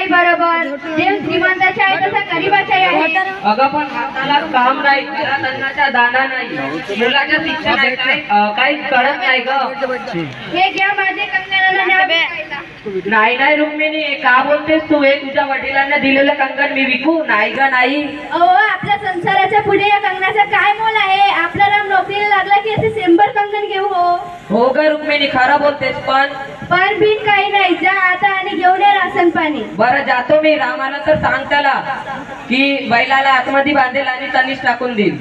आई बरोबर. देव श्रीमंताचे आहे तसा गरीबाचाही आहे. अगं पण हाताला काम नाही अन्नाचा दाना नाही मुलाच्या शिक्षण आहे काय अं, काही कळत नाही ग. हे घ्या माझे. नाही नाही रुक्मिणी का बोलतेस तू? हे तुझ्या वडिलांना दिलेलं कंगन मी विकू? नाही ग नाही. अहो आपल्या संसाराच्या पुढे या कंगनाचा काय मोल आहे? आपला राम नोकरीला लागला की असे शंभर कंगन घेऊ हो? हो ग रुक्मिणी खरं बोलतेस पण पण बिन काही नाही. जा आता आणि घेऊन या राशन पाणी. बरं जातो मी. रामाला तर सांग त्याला की बैलाला आतमध्ये बांधेल आणि तनीच टाकून देईल.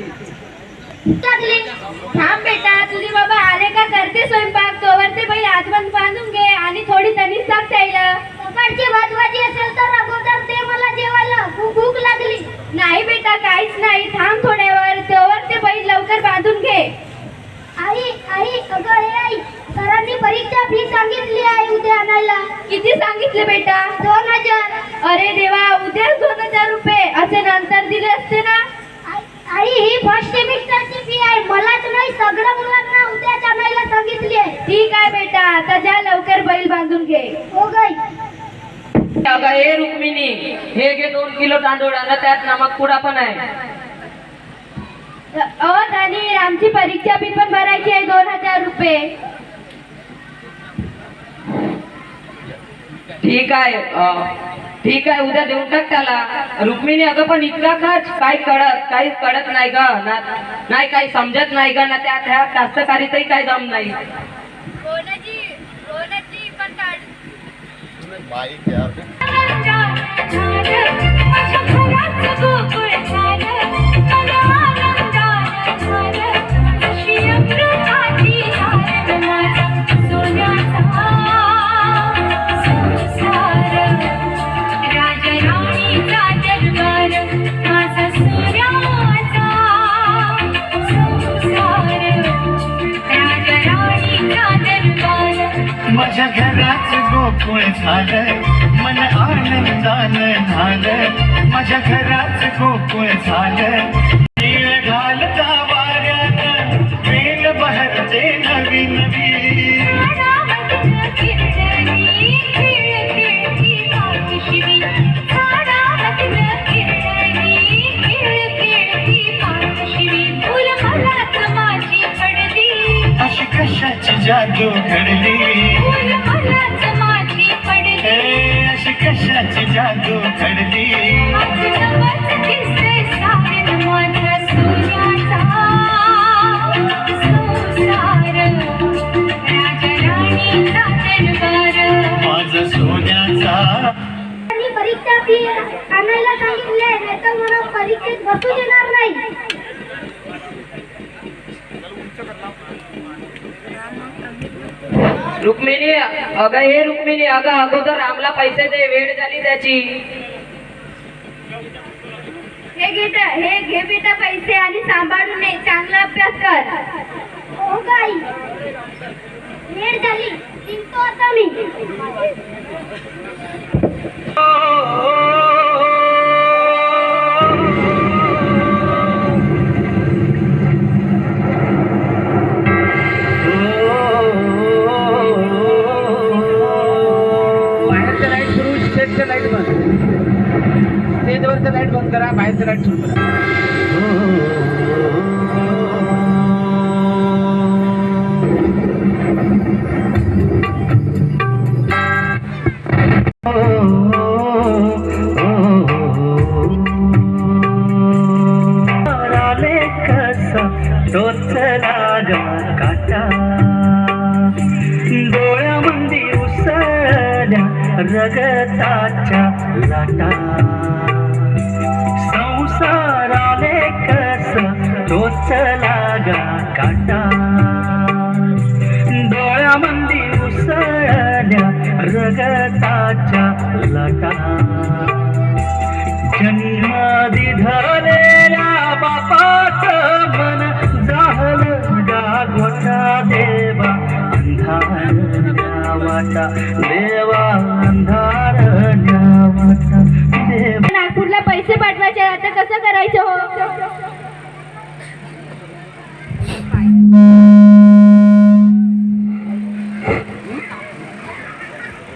थांब बेटा तुझे बाबा आले का? करते स्वयंपाक. तोवर ते बाई आजमन बांधून घे आणि थोडी तनीच टाक त्याला. सकाळची भात भाजी असेल तर अगोदर ते मला जेवायला खूप भूक लागली. नाही बेटा काहीच नाही. थांब थोड्यावर. तोवर ते बाई लवकर बांधून घे. आई आई अगं हे आई. सरांनी परीक्षा फी सांगितली आहे उद्या आणायला. किती सांगितले बेटा? दोन हजार. अरे देवा उद्या दोन हजार रुपये. असे नंतर दिले असते ना? आई ही फर्स्ट सेमिस्टरची फी आहे. मलाच नाही सगळ्या मुलांना उद्याच आणायला सांगितली आहे. ठीक आहे बेटा आता जा लवकर बैल बांधून घे. हो गाई. अगं हे रुक्मिणी हे घे दोन किलो तांदूळ आणि त्यात नमक पुडा पण आहे. अ आणि आमची परीक्षा फी पण भरायची आहे दोन हजार रुपये. ठीक आहे ठीक आहे उद्या देऊन टाक त्याला. रुक्मिणी अगं पण इतका खर्च काही कळत काही कळत नाही ग. ना नाही काही समजत नाही ग ना त्यात ह्या कास्तकारीतही काही दम नाही. माझ्या घरात गोकुळ झालं मन आनंदान झालं. माझ्या घरात गोकुळ झालं. घालता हे रुक्मिणी अगं अगोदर रामला पैसे दे वेळ झाली त्याची. हे घे ट- हे घे बेटा पैसे आणि सांभाळून ये चांगला अभ्यास कर. हो गाई वेळ झाली निघतो आता मी. स्टेजवरचं लाइट बंद करा बाहेरचं लाइट सुरू करा. करायचं हो.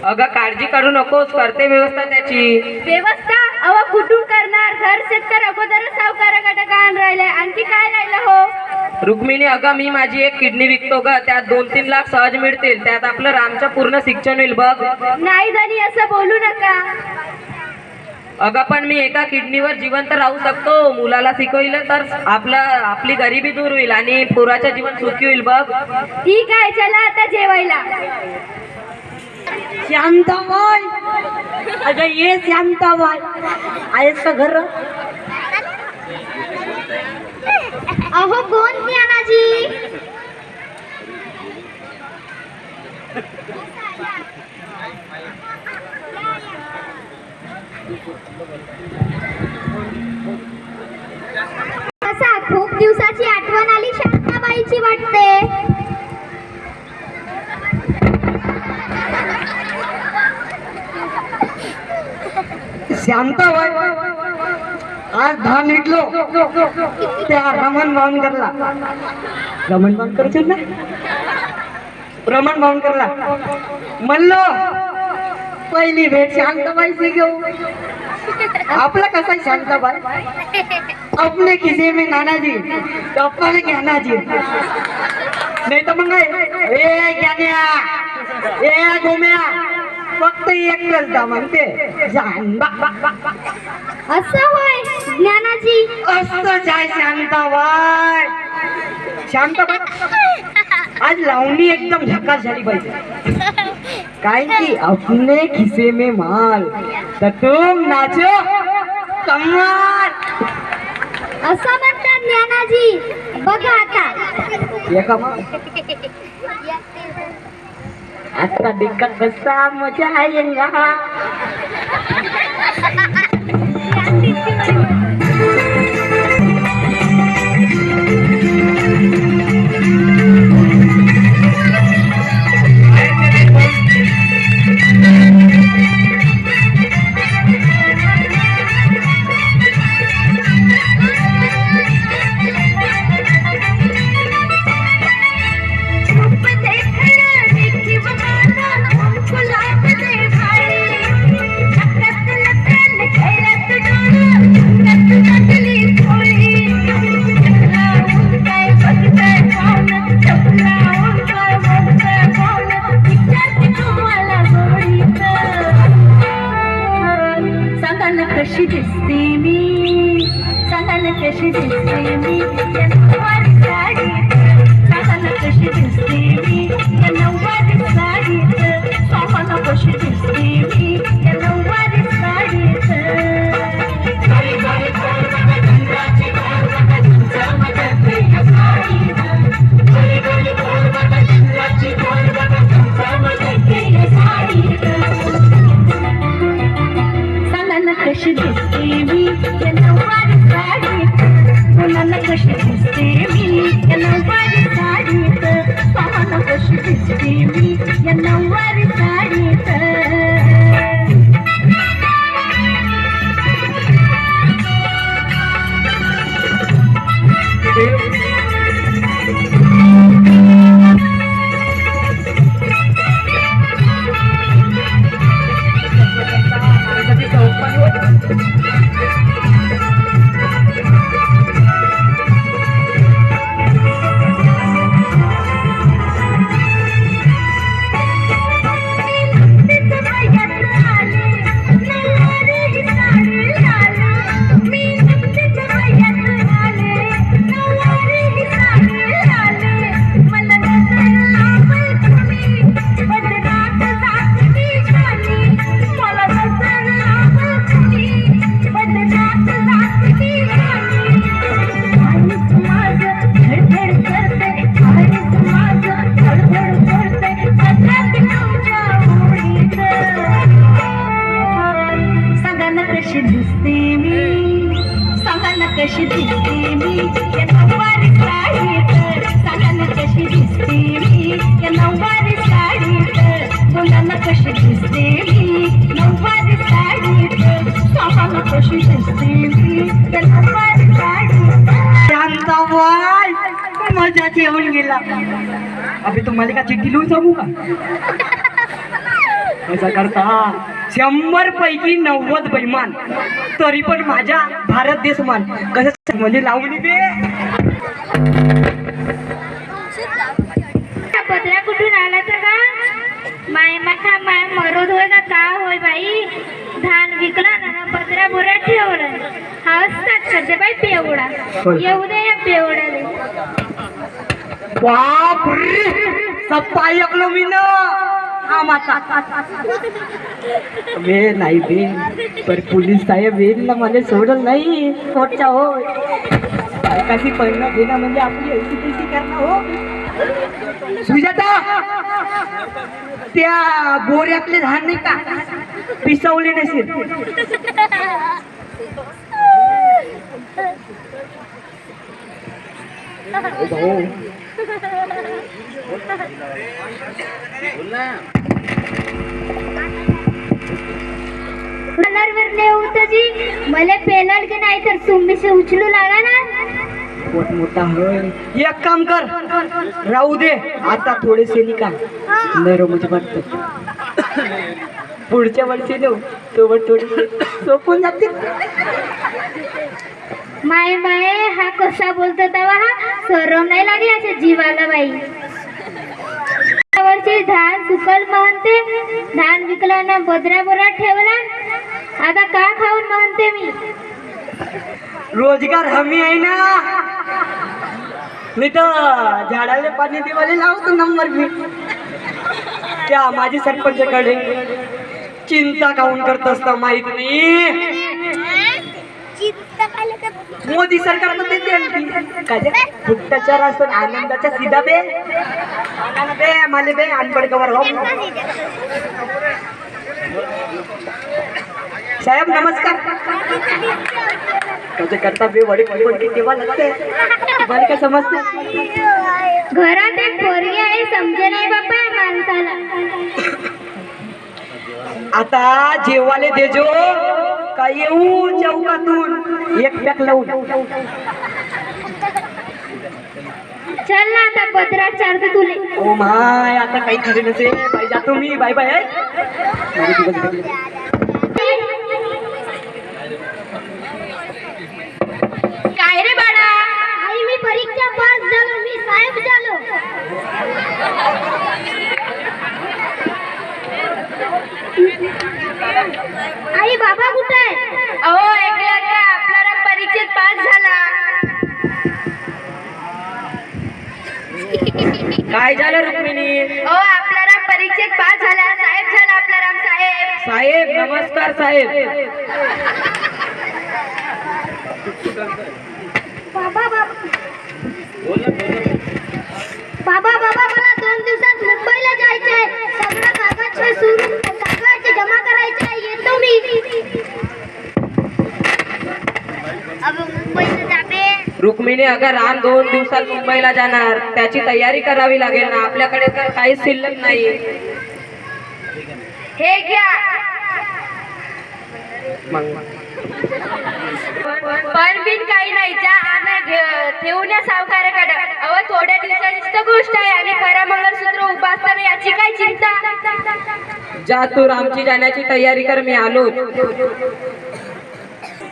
अगं काळजी करू नकोस करते व्यवस्था त्याची. व्यवस्था? अव कुठून करणार? घर शेतकर अगोदरच सावकाराकडे कान राहिलाय. आणखी काय राहिलं हो? रुक्मिणी अगं मी माझी एक किडनी विकतो ग. त्यात दोन तीन लाख सहज मिळतील. त्यात आपलं रामचं पूर्ण शिक्षण होईल बघ. नाही धनी असं बोलू नका. अगं पण मी एका किडनीवर जिवंत राहू शकतो. मुलाला शिकविलं तर आपलं आपली गरिबी दूर होईल आणि पुराचं जीवन सुखी होईल बघ. ठीक आहे चला आता जेवायला. शांताबाई अगं ये शांताबाई आहेस का घर? अहो कोण ज्ञानाजी असा खूप दिवसाची आठवण आली शांताबाईची वाटते शांताबाई आज दहा निघलो त्या रमण भावनकरला रमण भावनकरचे ना? रमण भावनकरला म्हणलो पहिली भेट शांताबाईची घेऊ. आपला कसा आहे शांताबाई? आपले खिसे मी नानाजी तो ज्ञानाजी. नाही तर मग ए ज्ञान्या ए गोम्या. फक्त एकच दा म्हणते जान बा. बा बा बा. असं होय ज्ञानाजी? असंच आहे शांताबाई. शांताबाई आज लावणी एकदम झकास झाली पाहिजे काय की अपने खिसे में माल तर तुम नाचो कमाल असं म्हणतात ज्ञानाजी. बघा आता. कमाल आता देखा कसा मजा आएगा अबे तुम्हाला का चिठ्ठी लिहून सांगू का? असं करता. शंभर पैकी नव्वद बैमान तरी पण माझ्या भारत देश मान. कसं म्हणजे लावणी दे पत्रा कुठून आला तर का माय माथा माय मरोद होय का? का होय बाई? धान विकला ना पत्रा बोरा ठेवला. हा असतात करते बाई पेवडा? येऊ दे या पेवडाले बाप रे सप्पा ऐकलो मी ना हा माता बे नाही बे. पर पोलीस साहेब येईल ना मला सोडल नाही. कोटच्या हो. बायकाची पहिला घेणं म्हणजे आपली ऐशी पैशी करणं हो. सुजाता! त्या बोऱ्यातले धान नाही का? पिसवले नसेल. हो, भाऊ. कलरवर नेऊ जी. मला पेलल की नाही तर तुम्ही से उचलू लागा ना. पोट मोठा होय एक काम कर. राहू दे. आता थोडेसे निकाल. नाही रो म्हणजे वाटत. पुढच्या वर्षी नेऊ सोबत थोडे सोपून जातील. माय माय हा कसा बोलतो तेव्हा हा सरम नाही लागे अशा जीवाला बाई. वर्षी धान सुकल म्हणते धान विकला ना बदरा बरा ठेवला. आता का खाऊन म्हणते मी? रोजगार हमी आहे ना. मी तर झाडाला पाणी देवाले लावतो नंबर मी. त्या माझी सरपंचकडे चिंता काऊन करत असता माहीत नाही. मोदी सरकार तर देते आणखी. काय ते? फुकटाच्या रासन आनंदाच्या सीधा आनंद दे मला दे अनपड कवर हो. साहेब नमस्कार. कसं करता बे वडे वडे तेव्हा लागते? तुम्हाला काय समजते? घरात एक पोरगी आहे समजे नाही बाप्पा या माणसाला. आता जेवाले देजो का येऊ चौकातून एक पॅक लावून चल ना आता पत्रा चारते तुले ओ माय आता काही खरे नसे. बाई जातो मी. Bye bye. काय रे बाळा? आई मी परीक्षा पास झालो. मी साहेब झालो. आई बाबा कुठे आहे अहो ऐकलं का परीक्षेत पास झाला. काय झालं रुक्मिणी? ओ आपला राम परीक्षेत पास झाला. साहेब झाला आपला राम साहेब. साहेब नमस्कार साहेब. बाबा बाबा. बाबा बाबा मला दोन दिवसात मुंबईला जायचं आहे सगळं कागद सुरू कागद जमा करायचं आहे येतो मी. रुक्मिणी अगर राम दोन दिवसात मुंबईला जाणार त्याची तयारी करावी लागेल ना? आपल्याकडे तर काहीच शिल्लक नाही. हे घ्या. पण बिन काही नाही जा आणि ठेवून या सावकाराकडे. अहो थोड्या दिवसांचीच तर गोष्ट आहे आणि खरा मंगळसूत्र उभा असताना याची काय चिंता? जा तू रामची जाण्याची तयारी कर मी आलो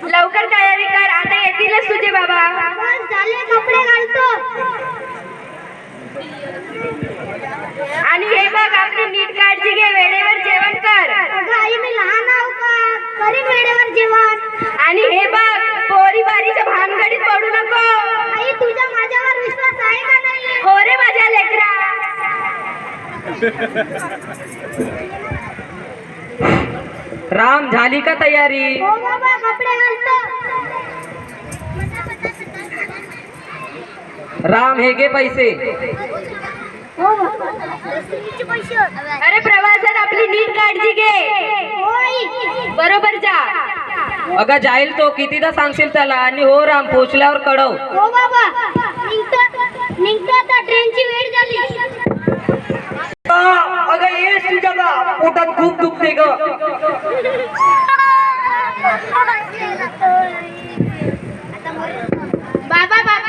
लवकर तयारी कर आता येतीलच तुझे बाबा. झाले कपडे घालतो. आणि हे बघ आपली नीट काळजी घे वेळेवर जेवण कर. आई मी लहान आहो का? करीन वेळेवर जेवण. आणि हे बघ पोरी बारीच्या भानगडीत पडू नको. आई तुझा माझ्यावर विश्वास आहे का नाही? हो रे माझ्या लेकरा. राम झाली का तयारी? हो बाबा कपडे घालतो. राम हे घे पैसे. हो. अरे प्रवासात आपली नीट काळजी घे. बरोबर जा. अगं जाईल तो. कितीदा सांगशील त्याला? आणि हो राम पोचल्यावर कळव. हो बाबा. निघतो. निघतो आता. ट्रेनची वेळ झाली. आ, अगं ये सुजाता पोटात खूप दुखते ग. बाबा बाबा.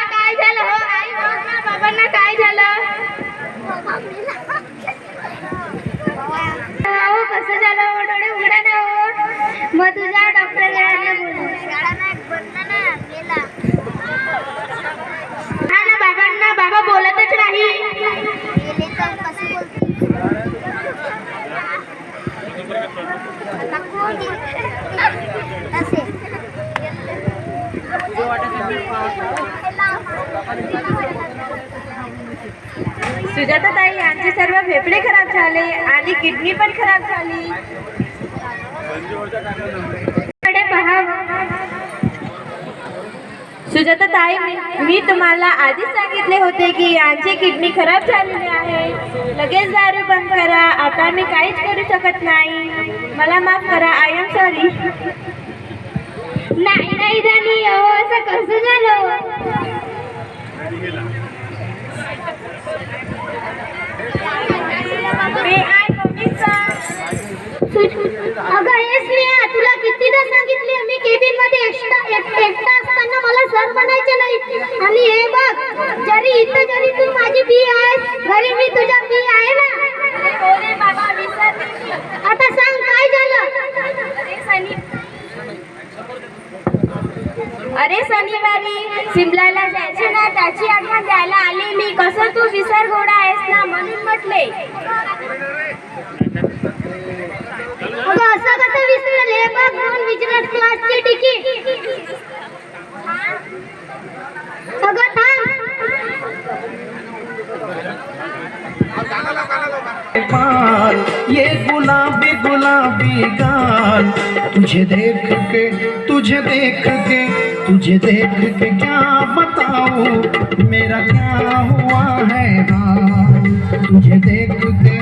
कसं झालं हो? डोळे उघडा ना हो. मग तुझ्या डॉक्टर सुजाता ताई यांचे सर्व फेफडे खराब झाले आणि किडनी पण खराब झाली. पहा. सुजाता ताई मी- तुम्हाला आधीच सांगितले होते की यांची किडनी खराब झालेली आहे. लगेच दारू बंद करा. आता मी काहीच करू शकत नाही. मला माफ करा. आय एम सॉरी नाही नाही झाली अहो असं कसं झालं मे आय अगं हे स्नेहा तुला कितीदा सांगितले मी केबिनमध्ये एकटा एक- एकटा असताना मला सर बनायचे नाही. आणि हे बघ जरी इथं जरी तू माझी बी आहेस घरी मी तुझ्या बी आहे ना आता सांग काय झालं अरे शनिवारी सिमलाला जायचे ना त्याची आठवण द्यायला आली मी. कसं तू विसर गोडा आहेस ना म्हणून म्हटले. अगं असं कसं विसरेल? बघ दोन बिझनेस क्लासची तिकीट अगं थांब. पाल ये गुलाबी गुलाबी गाल तुझे देख के तुझे देख के तुझे देख के क्या बताऊं? मेरा क्या हुआ है हाल तुझे देख के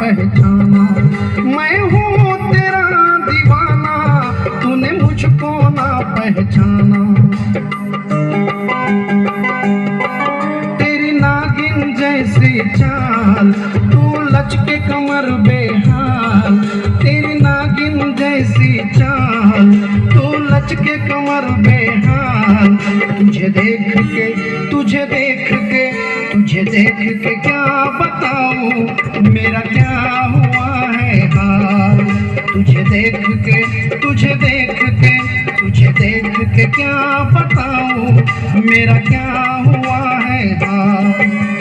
पहचाना। मैं हूँ तेरा दीवाना, तूने मुझको ना पहचाना। तेरी नागिन जैसी चाल, तू लचके कमर बेहाल। तेरी नागिन जैसी चाल, तू लचके कमर बेहाल। तुझे देख के, तुझे देख के, तुझे देख के क्या बताऊँ? मेरा के क्या बताऊं? मेरा क्या हुआ है हाल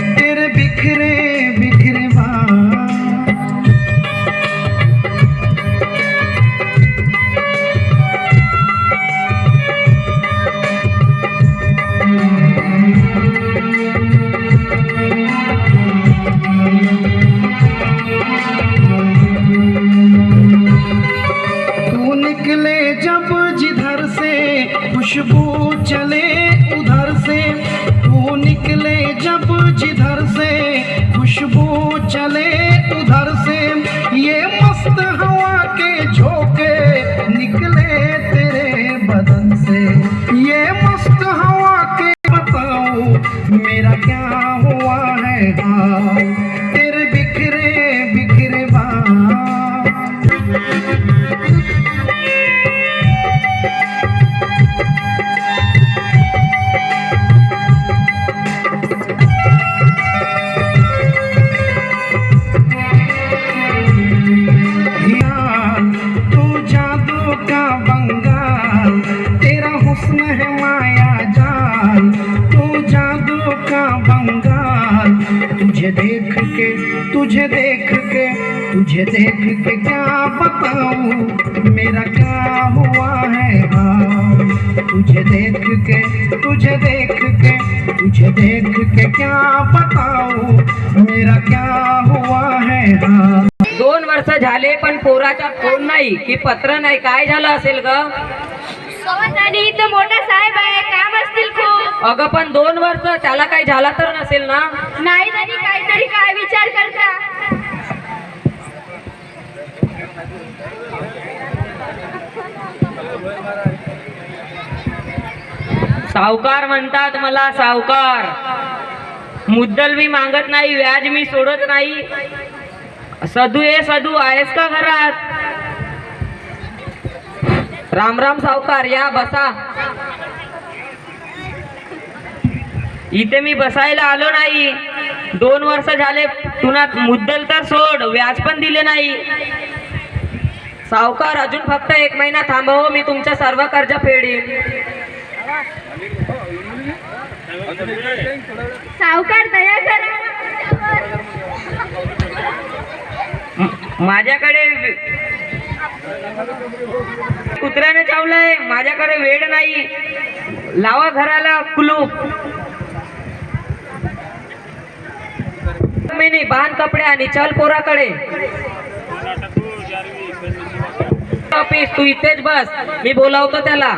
पोराचा फोन नाही की पत्र नाही काय झालं असेल ग? आणि इथं मोठा साहेब आहे काम असतील खूप. अगं पण दोन वर्ष त्याला काही झाला तर नसेल ना? नाही तरी काहीतरी काय विचार करता. सावकार म्हणतात मला सावकार. मुद्दल मी मागत नाही व्याज मी सोडत नाही. साधू ए साधू आहेस का घरात? राम राम सावकार या बसा. इथे मी बसायला आलो नाही. दोन वर्ष झाले तुला मुद्दल तर सोड व्याज पण दिले नाही. सावकार अजून फक्त एक महिना थांबव मी तुमच्या सर्व कर्ज फेडीन. सावकार दया करा. माझ्याकडे कुत्र्याने चावलंय माझ्याकडे वेळ नाही. लावा घराला कुलूप. मी नाही बांध कपडे आणि चल पोराकडे. ऑफिस तू इथेच बस. मी बोलावतो त्याला.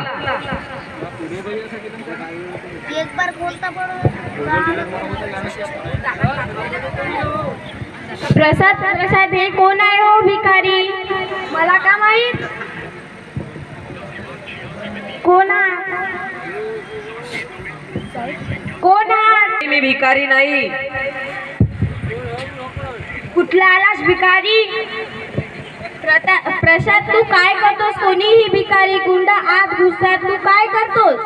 एक बार बोलता प्रसाद प्रसाद हे कोण आहे हो भिकारी? मला का माहीत? कोण आहे कोण मी भिकारी नाही. कुठला आलास भिकारी? प्रसाद तू काय करतोस? कोणीही भिकारी गुंडा आत घुसतात. तू काय करतोस?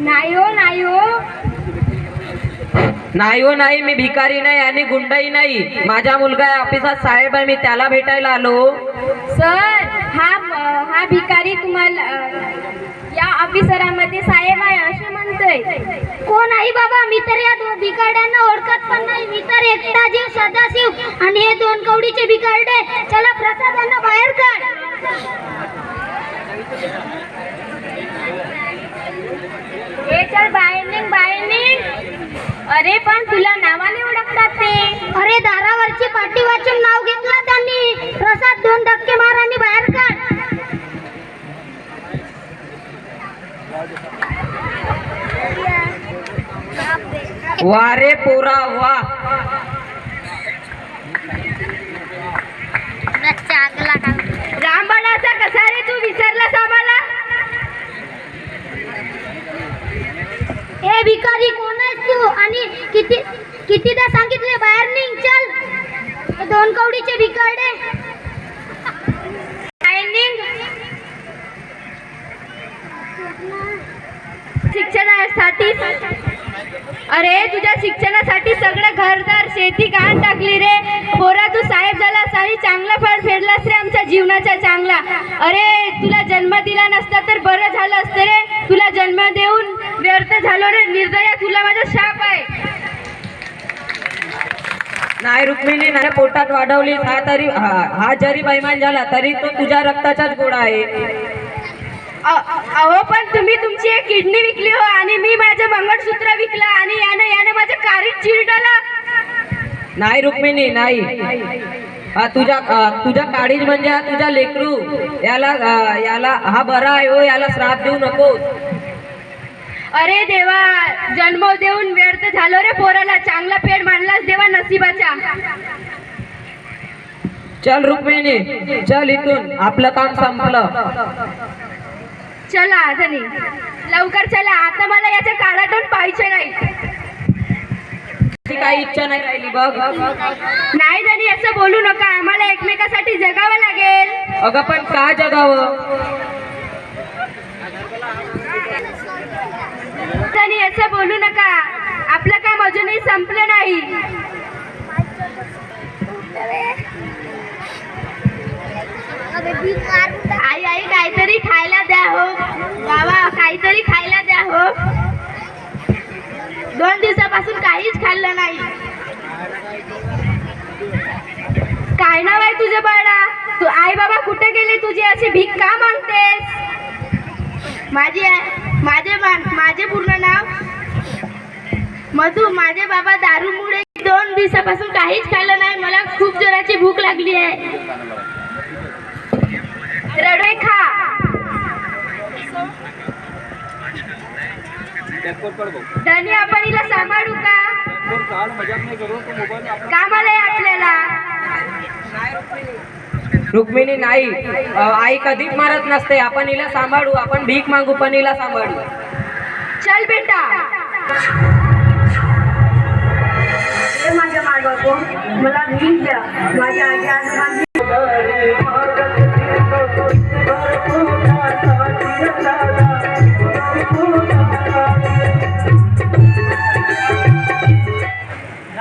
नाही हो नाही हो. नाही हो नाही मी भिकारी नाही आणि गुंडाई नाही. माझा मुलगा आहे ऑफिसात साहेब आहे मी त्याला भेटायला आलो. सर हा हा भिकारी तुम्हाला या ऑफिसरामध्ये साहेब आहे असे म्हणतोय. कोण आहे बाबा? मी तर या दोन भिकारड्यांना ओळखत पण नाही. मी तर एकटा जीव सदाशिव आणि हे दोन कवडीचे भिकारडे. चला प्रसादांना बाहेर काढ. हे चल बाहेर निघ बाहेर निघ. अरे पण तुला नावाने ओळखतात ते. अरे दारावरची पाटी वाचून नाव घेतलं त्यांनी. प्रसाद दोन धक्के मार आणि बाहेर काढ. वा रे पोरा वा. रामबाणाचा कसा रे तू विसरलास आम्हाला? ए भिकारी कोण? आणि किती कितीदा सांगितले बाहेर निघ चल. दोन कवडीचे भिकारडे बाहेर निघ शिक्षणासाठी अरे तुझ्या शिक्षणासाठी सगळं घरदार शेती गहाण टाकली रे. पोरा तू साहेब झाला सारी चांगला फळ फेडलास रे आमच्या जीवनाचा चांगला. अरे तुला जन्म दिला नसता तर बरं झालं असतं रे. तुला जन्म देऊन व्यर्थ झालो रे. निर्दया तुला माझा शाप आहे. नाही रुक्मिणी नाही पोटात वाढवली हा तरी हा हा जरी बैमान झाला तरी तो तुझ्या रक्ताचाच गोळा आहे. अहो पण तुम्ही तुमची एक किडनी विकली हो आणि मी माझं मंगळसूत्र विकलं आणि यानं यानं माझं कारीच चिरडलं. नाही रुक्मिणी नाही. हा तुझ्या तुझ्या काळीज म्हणजे हा तुझा लेकरू. याला याला हा बरा आहे हो याला श्राप देऊ नको अरे देवा जन्म देऊन व्यर्थ झालो रे पोराला. चांगला पेड मांडलास देवा नशिबाच्या चल रुक्मिणी चल इथून. आपलं काम संपलं. चला धनी लवकर चला. आता मला याच्या काळातून पाहिजे नाही. काही इच्छा नाही राहिली बघ. नाही धनी असं बोलू नका. आम्हाला एकमेकासाठी जगावं लागेल. अगं पण का जगावं? धनी असं बोलू नका. आपलं काम अजूनही संपलं नाही. आई आई काहीतरी खायला द्या हो. बाबा काहीतरी खायला द्या हो. दोन दिवसापासून काहीच खाल्लं नाही. काय नाव आहे तुझं बाळा? तू आई बाबा कुठे गेले? तुझी अशी भीक का मागतेस? माझी आई- माझे माझे पूर्ण नाव? मधू माझे बाबा दारूमुळे दोन दोन दिवसापासून काहीच खाल्लं नाही. मला खूप जोराची भूक लागली आहे. रडवे खा. धनी आपण हिला सांभाळू का? कामाला आहे आपल्याला. रुक्मिणी नाही. आई कधीच मारत नसते. आपण हिला सांभाळू. आपण भीक मागू पण हिला सांभाळू. चल बेटा. माझ्या बापू मला भीक द्या. माझ्या आजी